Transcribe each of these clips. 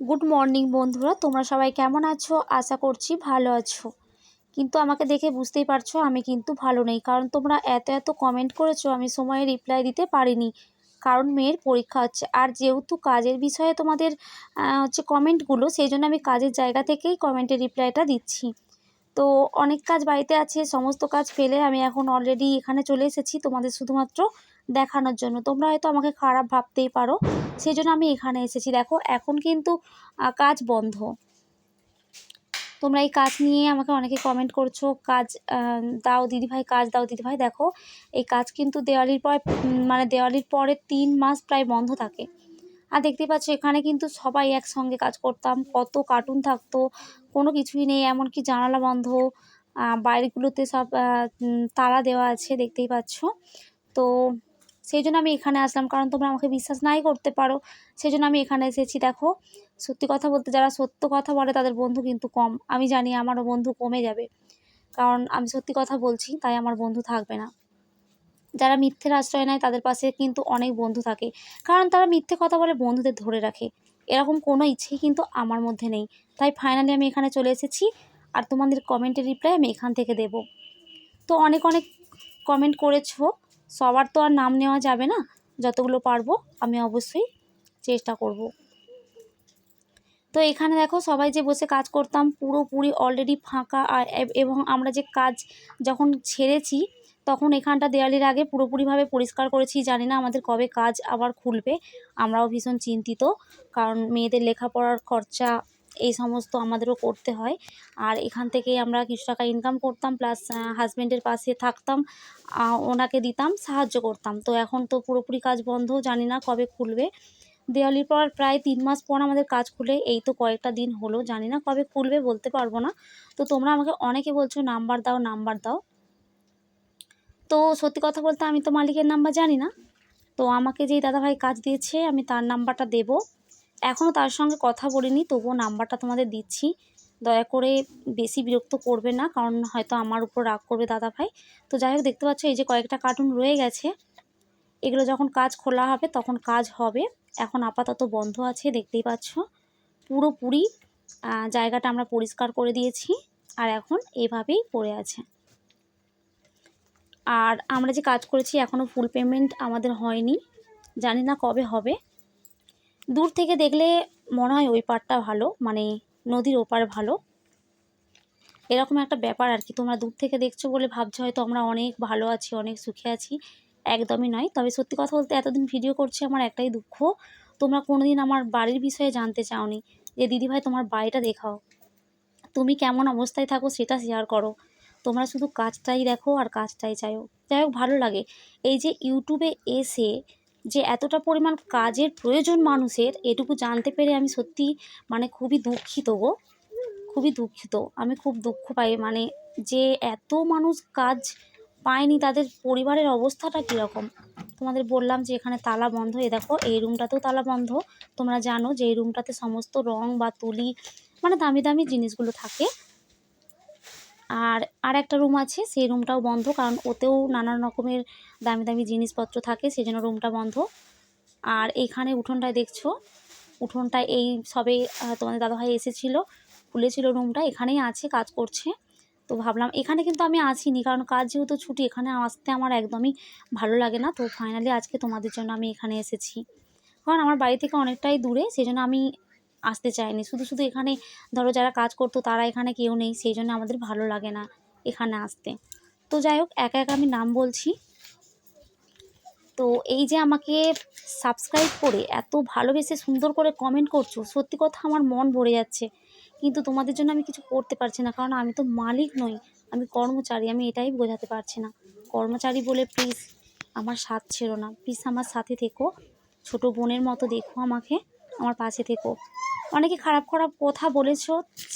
Good morning বন্ধুরা। তোমরা সবাই কেমন আছো? আশা করছি ভালো আছো। কিন্তু আমাকে দেখে বুঝতেই পারছ, আমি কিন্তু ভালো নেই। কারণ তোমরা এত এত কমেন্ট করেছ, আমি সময়ে রিপ্লাই দিতে পারিনি। কারণ মেয়ের পরীক্ষা হচ্ছে। আর যেহেতু কাজের বিষয়ে তোমাদের হচ্ছে কমেন্টগুলো সেই জন্য আমি কাজের জায়গা থেকেই কমেন্টের রিপ্লাইটা দিচ্ছি। তো অনেক কাজ বাড়িতে আছে, সমস্ত কাজ ফেলে আমি এখন অলরেডি এখানে চলে এসেছি। তোমাদের শুধুমাত্র দেখানোর জন্য। তোমরা হয়তো আমাকে খারাপ ভাবতেই পারো। সেই জন্য আমি এখানে এসেছি। দেখো, এখন কিন্তু কাজ বন্ধ। তোমরা এই কাজ নিয়ে আমাকে অনেকে কমেন্ট করছ, কাজ দাও দিদিভাই, কাজ দাও দিদিভাই। দেখো, এই কাজ কিন্তু দেওয়ালির পর মানে দেওয়ালির পরে তিন মাস প্রায় বন্ধ থাকে। আর দেখতেই পাচ্ছ, এখানে কিন্তু সবাই একসঙ্গে কাজ করতাম। কত কার্টুন থাকতো, কোনো কিছুই নেই, এমনকি জানালা বন্ধ। বাইরেগুলোতে সব তালা দেওয়া আছে, দেখতেই পাচ্ছ। তো সেই জন্য আমি এখানে আসলাম। কারণ তোমরা আমাকে বিশ্বাস নাই করতে পারো। সেই জন্য আমি এখানে এসেছি, দেখো। সত্যি কথা বলতে যারা সত্য কথা বলে তাদের বন্ধু কিন্তু কম। আমি জানি আমারও বন্ধু কমে যাবে। কারণ আমি সত্যি কথা বলছি, তাই আমার বন্ধু থাকবে না। যারা মিথ্যের আশ্রয় নেয় তাদের পাশে কিন্তু অনেক বন্ধু থাকে। কারণ তারা মিথ্যে কথা বলে বন্ধুদের ধরে রাখে। এরকম কোনো ইচ্ছেই কিন্তু আমার মধ্যে নেই। তাই ফাইনালি আমি এখানে চলে এসেছি। আর তোমাদের কমেন্টের রিপ্লাই আমি এখান থেকে দেব। তো অনেক অনেক কমেন্ট করেছ। সবার তো আর নাম নেওয়া যাবে না। যতগুলো পারব আমি অবশ্যই চেষ্টা করব। তো এখানে দেখো সবাই যে বসে কাজ করতাম পুরোপুরি অলরেডি ফাঁকা আর এবং আমরা যে কাজ যখন ছেড়েছি তখন এখানটা দেওয়ালির আগে পুরোপুরিভাবে পরিষ্কার করেছি। জানি না আমাদের কবে কাজ আবার খুলবে, আমরাও ভীষণ চিন্তিত, কারণ মেয়েদের লেখাপড়ার খরচা এই সমস্ত আমাদেরও করতে হয়। আর এখান থেকে আমরা কিছু টাকা ইনকাম করতাম প্লাস হাজব্যান্ডের পাশে থাকতাম ওনাকে দিতাম, সাহায্য করতাম। তো এখন তো পুরোপুরি কাজ বন্ধ, জানি না কবে খুলবে। দেওয়ালির পর প্রায় তিন মাস পর আমাদের কাজ খুলে, এই তো কয়েকটা দিন হলো, জানি না কবে খুলবে, বলতে পারব না। তো তোমরা আমাকে অনেকে বলছো, নাম্বার দাও নাম্বার দাও। তো সত্যি কথা বলতে আমি তো মালিকের নাম্বার জানি না। তো আমাকে যেই দাদাভাই কাজ দিয়েছে, আমি তার নাম্বারটা দেব। এখনও তার সঙ্গে কথা বলিনি, তবুও নাম্বারটা তোমাদের দিচ্ছি। দয়া করে বেশি বিরক্ত করবে না, কারণ হয়তো আমার উপর রাগ করবে দাদাভাই তো যাই হোক, দেখতে পাচ্ছ এই যে কয়েকটা কার্টুন রয়ে গেছে। এগুলো যখন কাজ খোলা হবে, তখন কাজ হবে। এখন আপাতত বন্ধ আছে, দেখতেই পাচ্ছ। পুরোপুরি জায়গাটা আমরা পরিষ্কার করে দিয়েছি, আর এখন এভাবেই পড়ে আছে। আর আমরা যে কাজ করেছি, এখনও ফুল পেমেন্ট আমাদের হয়নি। জানি না কবে হবে। দূর থেকে দেখলে মনে হয় ওই পারটা ভালো মানে নদীর ওপার ভালো। এরকম একটা ব্যাপার আর কি, তোমরা দূর থেকে দেখছ বলে ভাবছ, হয়তো আমরা অনেক ভালো আছি, অনেক সুখে আছি, একদমই নয়। তবে সত্যি কথা বলতে এতদিন ভিডিও করছি, আমার একটাই দুঃখ, তোমরা কোনোদিন আমার বাড়ির বিষয়ে জানতে চাওনি যে, দিদিভাই, তোমার বাড়িটা দেখাও। তুমি কেমন অবস্থায় থাকো সেটা শেয়ার করো। তোমরা শুধু কাজটাই দেখো আর কাজটাই চাইও যাই হোক, ভালো লাগে। এই যে ইউটিউবে এসে যে এতটা পরিমাণ কাজের প্রয়োজন মানুষের, এটুকু জানতে পেরে আমি সত্যি মানে খুবই দুঃখিত গো। খুবই দুঃখিত। আমি খুব দুঃখ পাই। মানে যে এত মানুষ কাজ পায়নি, তাদের পরিবারের অবস্থাটা কীরকম? তোমাদের বললাম যে এখানে তালা বন্ধ। এ দেখো, এই রুমটাতেও তালা বন্ধ। তোমরা জানো যে এই রুমটাতে সমস্ত রং বা তুলি মানে দামি দামি জিনিসগুলো থাকে। আর আর একটা রুম আছে, সেই রুমটাও বন্ধ, কারণ ওতেও নানান রকমের দামি দামি জিনিসপত্র থাকে সেই জন্য রুমটা বন্ধ। আর এইখানে উঠোনটায় দেখছ, উঠোনটায় এই সবে তোমাদের দাদাভাই এসেছিল, খুলেছিল রুমটা এখানেই আছে, কাজ করছে। তো ভাবলাম, এখানে কিন্তু আমি আসিনি, কারণ কাজ যেহেতু ছুটি, এখানে আসতে আমার একদমই ভালো লাগে না। তো ফাইনালি আজকে তোমাদের জন্য আমি এখানে এসেছি। কারণ আমার বাড়ি থেকে অনেকটাই দূরে সেই জন্য আমি আসতে চাইনি শুধু শুধু এখানে ধরো যারা কাজ করতো তারা এখানে কেউ নেই, সেই জন্য আমাদের ভালো লাগে না এখানে আসতে। তো যাই হোক, একা একা আমি নাম বলছি। তো এই যে আমাকে সাবস্ক্রাইব করে এত ভালোবেসে সুন্দর করে কমেন্ট করছ, সত্যি কথা আমার মন ভরে যাচ্ছে। কিন্তু তোমাদের জন্য আমি কিছু করতে পারছি না, কারণ আমি তো মালিক নই, আমি কর্মচারী, আমি এটাই বোঝাতে পারছি না। কর্মচারী বলে প্লিজ আমার সাথ ছেড়ো না প্লিজ আমার সাথে থেকো, ছোট বোনের মতো দেখো আমাকে, আমার পাশে থেকো। অনেকে খারাপ খারাপ কথা বলেছ,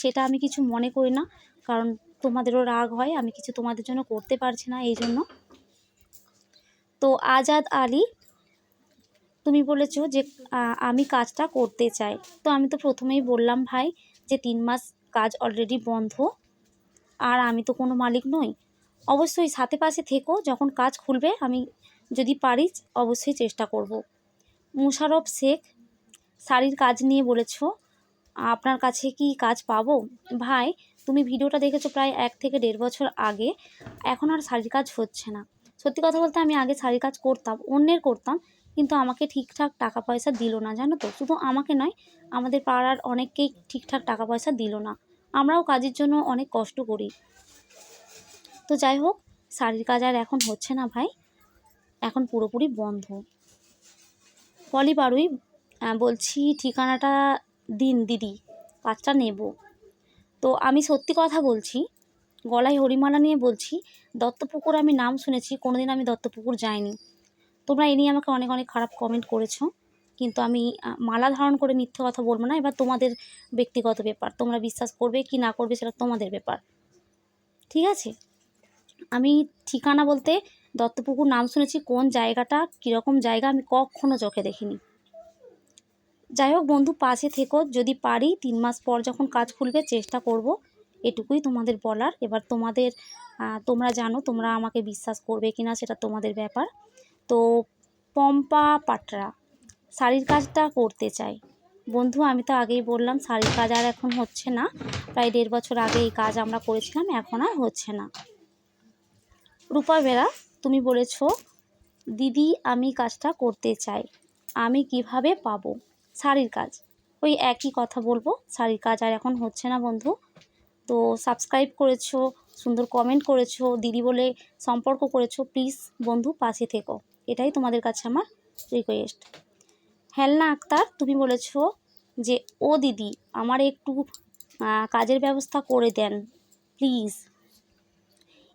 সেটা আমি কিছু মনে করি না, কারণ তোমাদেরও রাগ হয়, আমি কিছু তোমাদের জন্য করতে পারছি না এই জন্য। তো আজাদ আলী, তুমি বলেছ যে আমি কাজটা করতে চাই। তো আমি তো প্রথমেই বললাম, ভাই, যে তিন মাস কাজ অলরেডি বন্ধ, আর আমি তো কোনো মালিক নই। অবশ্যই সাথে পাশে থেকো, যখন কাজ খুলবে, আমি যদি পারি, অবশ্যই চেষ্টা করব। মুশারফ শেখ, শাড়ির কাজ নিয়ে বলেছ আপনার কাছে কি কাজ পাবো? ভাই, তুমি ভিডিওটা দেখেছ প্রায় এক থেকে দেড় বছর আগে। এখন আর শাড়ির কাজ হচ্ছে না। সত্যি কথা বলতে আমি আগে শাড়ির কাজ করতাম, অন্যের করতাম, কিন্তু আমাকে ঠিকঠাক টাকা পয়সা দিল না, জানো তো? শুধু আমাকে নয়, আমাদের পাড়ার অনেককেই ঠিকঠাক টাকা পয়সা দিল না। আমরাও কাজের জন্য অনেক কষ্ট করি। তো যাই হোক, শাড়ির কাজ আর এখন হচ্ছে না ভাই। এখন পুরোপুরি বন্ধ। পলি বারুই বলছি ঠিকানাটা দিন দিদি, কাজটা নেব। তো আমি সত্যি কথা বলছি, গলায় হরিমালা নিয়ে বলছি, দত্তপুকুর আমি নাম শুনেছি, কোনোদিন আমি দত্তপুকুর যাইনি। তোমরা এ নিয়ে আমাকে অনেক অনেক খারাপ কমেন্ট করেছ, কিন্তু আমি মালা ধারণ করে মিথ্যে কথা বলব না, এবার তোমাদের ব্যক্তিগত ব্যাপার। তোমরা বিশ্বাস করবে কি না করবে সেটা তোমাদের ব্যাপার। ঠিক আছে? আমি ঠিকানা বলতে দত্তপুকুর নাম শুনেছি, কোন জায়গাটা, কীরকম জায়গা আমি কখনো চোখে দেখিনি। যাই হোক বন্ধু, পাশে থেকো। যদি পারি, তিন মাস পর যখন কাজ খুলবে, চেষ্টা করব। এটুকুই তোমাদের বলার। এবার তোমাদের তোমরা জানো, তোমরা আমাকে বিশ্বাস করবে কি না সেটা তোমাদের ব্যাপার। তো পম্পা পাটরা, শাড়ির কাজটা করতে চাই। বন্ধু, আমি তো আগেই বললাম, শাড়ির কাজ আর এখন হচ্ছে না। প্রায় দেড় বছর আগে এই কাজ আমরা করেছিলাম, এখন আর হচ্ছে না। রূপা বেরা, তুমি বলেছ, দিদি, আমি কাজটা করতে চাই। আমি কীভাবে পাবো? শাড়ির কাজ। ওই একই কথা বলব, শাড়ির কাজ আর এখন হচ্ছে না বন্ধু। তো সাবস্ক্রাইব করেছ, সুন্দর কমেন্ট করেছ, দিদি বলে সম্পর্ক করেছ প্লিজ বন্ধু পাশে থেকো। এটাই তোমাদের কাছে আমার রিকোয়েস্ট হেলনা আক্তার, তুমি বলেছ যে, ও দিদি, আমার একটু কাজের ব্যবস্থা করে দেন প্লিজ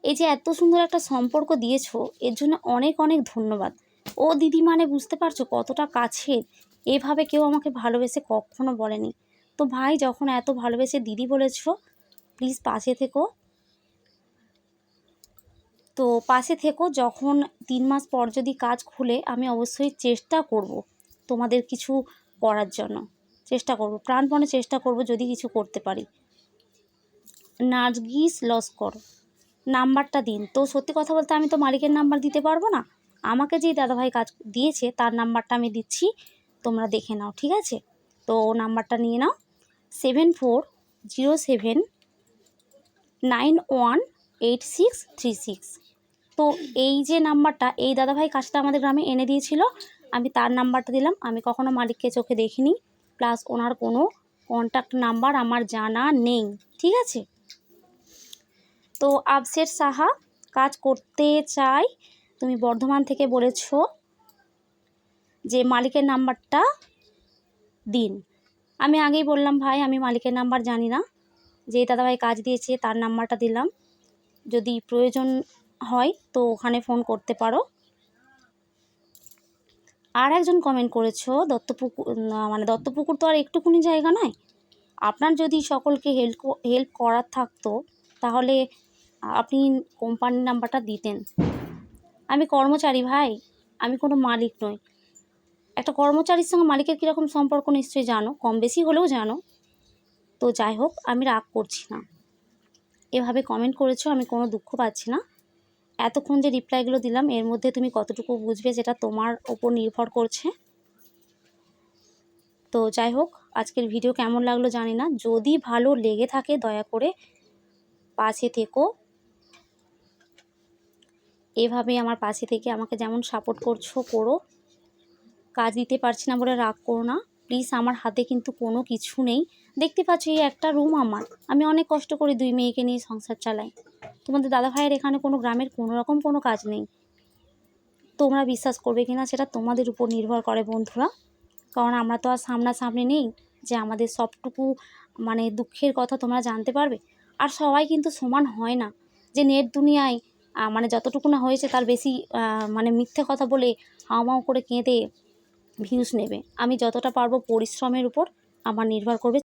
এই যে এত সুন্দর একটা সম্পর্ক দিয়েছ, এর জন্য অনেক অনেক ধন্যবাদ। ও দিদি মানে বুঝতে পারছ কতটা কাছের এভাবে কেউ আমাকে ভালোবেসে কখনো বলেনি। তো ভাই, যখন এত ভালোবেসে দিদি বলেছ প্লিজ পাশে থেকো। তো পাশে থেকো, যখন তিন মাস পর যদি কাজ খুলে, আমি অবশ্যই চেষ্টা করব তোমাদের কিছু করার জন্য। চেষ্টা করব, প্রাণপণে চেষ্টা করব যদি কিছু করতে পারি। নার্গিস লস্কর, নাম্বারটা দিন। তো সত্যি কথা বলতে আমি তো মালিকের নাম্বার দিতে পারব না। আমাকে যেই দাদাভাই কাজ দিয়েছে, তার নাম্বারটা আমি দিচ্ছি। তোমরা দেখে নাও, ঠিক আছে? তো নাম্বারটা নিয়ে নাও seven four zero seven nine one eight six three six তো এই যে নাম্বারটা, এই দাদাভাই কাজটা আমাদের গ্রামে এনে দিয়েছিল, আমি তার নাম্বারটা দিলাম, আমি কখনো মালিককে চোখে দেখিনি প্লাস ওনার কোনো কন্ট্যাক্ট নাম্বার আমার জানা নেই, ঠিক আছে? তো আবসের সাহা কাজ করতে চাই, তুমি বর্ধমান থেকে বলেছ যে মালিকের নাম্বারটা দিন। আমি আগেই বললাম, ভাই, আমি মালিকের নাম্বার জানি না। যে দাদাভাই কাজ দিয়েছে, তার নাম্বারটা দিলাম। যদি প্রয়োজন হয় তো ওখানে ফোন করতে পারো। আর একজন কমেন্ট করেছ, দত্তপুকুর মানে দত্তপুকুর তো আর একটুকুনি জায়গা নয়। আপনার যদি সকলকে হেল্প হেল্প করার থাকতো, তাহলে আপনি কোম্পানির নাম্বারটা দিতেন। আমি কর্মচারী, ভাই, আমি কোনো মালিক নই। একটা কর্মচারীর সঙ্গে মালিকের কীরকম সম্পর্ক নিশ্চয়ই জানো কম বেশি হলেও জানো। তো যাই হোক, আমি রাগ করছি না। এভাবে কমেন্ট করেছ, আমি কোনো দুঃখ পাচ্ছি না। এতক্ষণ যে রিপ্লাইগুলো দিলাম, এর মধ্যে তুমি কতটুকু বুঝবে সেটা তোমার ওপর নির্ভর করছে। তো যাই হোক, আজকের ভিডিও কেমন লাগল জানি না। যদি ভালো লেগে থাকে, দয়া করে পাশে থেকো। এভাবে আমার পাশে থেকে আমাকে যেমন সাপোর্ট করছ, করো। কাজ দিতে পারছি না বলে রাগ করো না। প্লিজ আমার হাতে কিন্তু কোনো কিছু নেই। দেখতে পাচ্ছ এই একটা রুম আমার। আমি অনেক কষ্ট করে দুই মেয়েকে নিয়ে সংসার চালাই। তোমাদের দাদা ভাইয়ের এখানে কোনো গ্রামের কোনো রকম কোনো কাজ নেই। তোমরা বিশ্বাস করবে কিনা সেটা তোমাদের উপর নির্ভর করে বন্ধুরা। কারণ আমরা তো আর সামনাসামনি নেই যে আমাদের সবটুকু মানে দুঃখের কথা তোমরা জানতে পারবে। আর সবাই কিন্তু সমান হয় না। যে নেট দুনিয়ায় মানে যতটুকু না হয়েছে তার বেশি মানে মিথ্যে কথা বলে হাওমাও করে কেঁদে ভিউজ নেবে। আমি যতটা পারব পরিশ্রমের উপর আমার নির্ভর করবে